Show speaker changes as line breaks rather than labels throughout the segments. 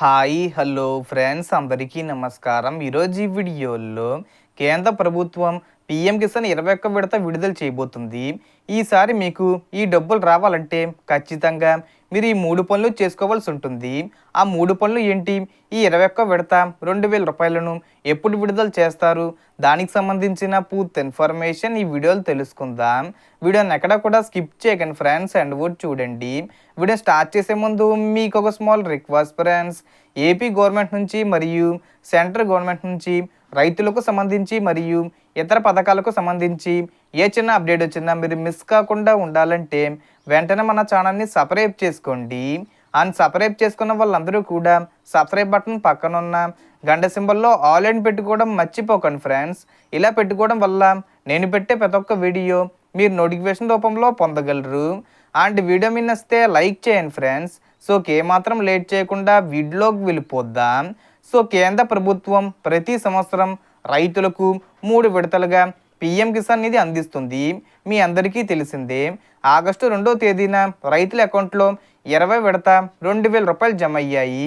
Hi hello friends. అందరికీ నమస్కారం. ఈరోజు ఈ వీడియోలో కేంద్ర ప్రభుత్వం పిఎం కిసాన్ ఇరవై ఒక్క విడత విడుదల చేయబోతుంది. ఈసారి మీకు ఈ డబ్బులు రావాలంటే ఖచ్చితంగా మీరు ఈ మూడు పనులు చేసుకోవాల్సి ఉంటుంది. ఆ మూడు పనులు ఏంటి? ఈ ఇరవై ఒక్క విడత రెండు వేల రూపాయలను ఎప్పుడు విడుదల చేస్తారు? దానికి సంబంధించిన పూర్తి ఇన్ఫర్మేషన్ ఈ వీడియోలో తెలుసుకుందాం. వీడియోని ఎక్కడ కూడా స్కిప్ చేయకండి ఫ్రెండ్స్ అండ్ వుడ్ చూడండి. వీడియో స్టార్ట్ చేసే ముందు మీకు ఒక small request friends. AP government నుంచి మరియు సెంట్రల్ గవర్నమెంట్ నుంచి రైతులకు సంబంధించి మరియు ఇతర పథకాలకు సంబంధించి ఏ చిన్న అప్డేట్ వచ్చినా మీరు మిస్ కాకుండా ఉండాలంటే వెంటనే మన ఛానల్ని సబ్స్క్రైబ్ చేసుకోండి. అండ్ సబ్స్క్రైబ్ చేసుకున్న వాళ్ళందరూ కూడా సబ్స్క్రైబ్ బటన్ పక్కన ఉన్న గంట సింబల్లో ఆల్ అండ్ పెట్టుకోవడం మర్చిపోకండి ఫ్రెండ్స్. ఇలా పెట్టుకోవడం వల్ల నేను పెట్టే ప్రతి ఒక్క వీడియో మీరు నోటిఫికేషన్ రూపంలో పొందగలరు. అండ్ వీడియో మీ నచ్చితే లైక్ చేయండి ఫ్రెండ్స్. సో ఏమాత్రం లేట్ చేయకుండా వీడియోకి వెళ్ళిపోద్దాం. సో కేంద్ర ప్రభుత్వం ప్రతి సంవత్సరం రైతులకు మూడు విడతలుగా పిఎం కిసాన్ నిధి అందిస్తుంది. మీ అందరికీ తెలిసిందే. ఆగస్టు రెండో తేదీన రైతుల అకౌంట్లో ఇరవై విడత రెండు వేల రూపాయలు జమ అయ్యాయి.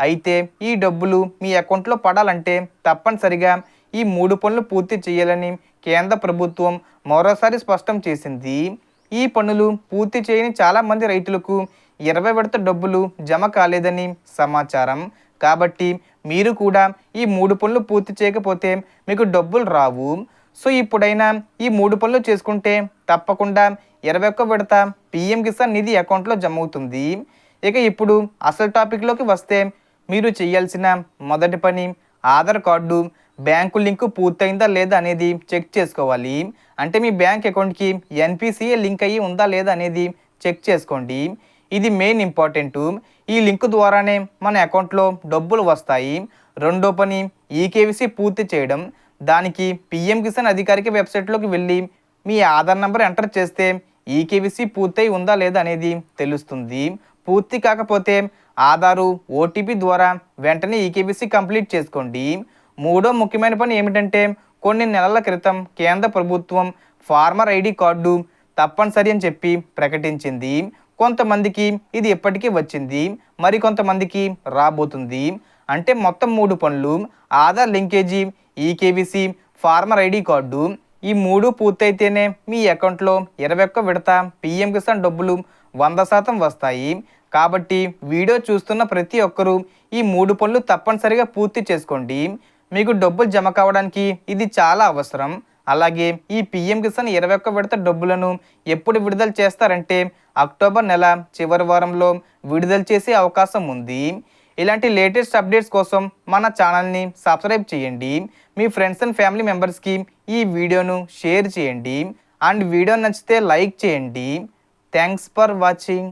అయితే ఈ డబ్బులు మీ అకౌంట్లో పడాలంటే తప్పనిసరిగా ఈ మూడు పనులు పూర్తి చేయాలని కేంద్ర ప్రభుత్వం మరోసారి స్పష్టం చేసింది. ఈ పనులు పూర్తి చేయని చాలామంది రైతులకు ఇరవై విడత డబ్బులు జమ కాలేదని సమాచారం. కాబట్టి మీరు కూడా ఈ మూడు పనులు పూర్తి చేయకపోతే మీకు డబ్బులు రావు. సో ఇప్పుడైనా ఈ మూడు పనులు చేసుకుంటే తప్పకుండా ఇరవై ఒక్క విడత పిఎం కిసాన్ నిధి అకౌంట్లో జమ అవుతుంది. ఇక ఇప్పుడు అసలు టాపిక్లోకి వస్తే మీరు చేయాల్సిన మొదటి పని ఆధార్ కార్డు బ్యాంకు లింకు పూర్తయిందా లేదా అనేది చెక్ చేసుకోవాలి. అంటే మీ బ్యాంక్ అకౌంట్కి ఎన్పిసిఏ లింక్ అయ్యి ఉందా లేదా అనేది చెక్ చేసుకోండి. ఇది మెయిన్ ఇంపార్టెంట్ ఈ లింక్ ద్వారానే మన అకౌంట్లో డబ్బులు వస్తాయి. రెండో పని ఈకేవీసీ పూర్తి చేయడం. దానికి పిఎం కిసాన్ అధికారిక వెబ్సైట్లోకి వెళ్ళి మీ ఆధార్ నెంబర్ ఎంటర్ చేస్తే ఈకేవీసీ పూర్తయి ఉందా లేదా అనేది తెలుస్తుంది. పూర్తి కాకపోతే ఆధారు ఓటీపీ ద్వారా వెంటనే ఈకేబీసీ కంప్లీట్ చేసుకోండి. మూడో ముఖ్యమైన పని ఏమిటంటే కొన్ని నెలల క్రితం కేంద్ర ప్రభుత్వం ఫార్మర్ ఐడి కార్డు తప్పనిసరి అని చెప్పి ప్రకటించింది. కొంతమందికి ఇది ఇప్పటికీ వచ్చింది మరి కొంతమందికి రాబోతుంది. అంటే మొత్తం మూడు పనులు Aadhaar linkage EKYC farmer ID card ఈ మూడు పూర్తయితేనే మీ అకౌంట్లో ఇరవై ఒక్క విడత పిఎం కిసాన్ డబ్బులు వంద శాతం వస్తాయి. కాబట్టి వీడియో చూస్తున్న ప్రతి ఒక్కరూ ఈ మూడు పనులు తప్పనిసరిగా పూర్తి చేసుకోండి. మీకు డబ్బులు జమ కావడానికి ఇది చాలా అవసరం. అలాగే ఈ పిఎం కిసాన్ ఇరవై ఒక్క విడత డబ్బులను ఎప్పుడు విడుదల చేస్తారంటే అక్టోబర్ నెల చివరి వారంలో విడుదల చేసే అవకాశం ఉంది. ఇలాంటి లేటెస్ట్ అప్డేట్స్ కోసం మన ఛానల్ని సబ్స్క్రైబ్ చేయండి. మీ ఫ్రెండ్స్ అండ్ ఫ్యామిలీ మెంబర్స్కి ఈ వీడియోను షేర్ చేయండి. అండ్ వీడియో నచ్చితే లైక్ చేయండి. Thanks for watching.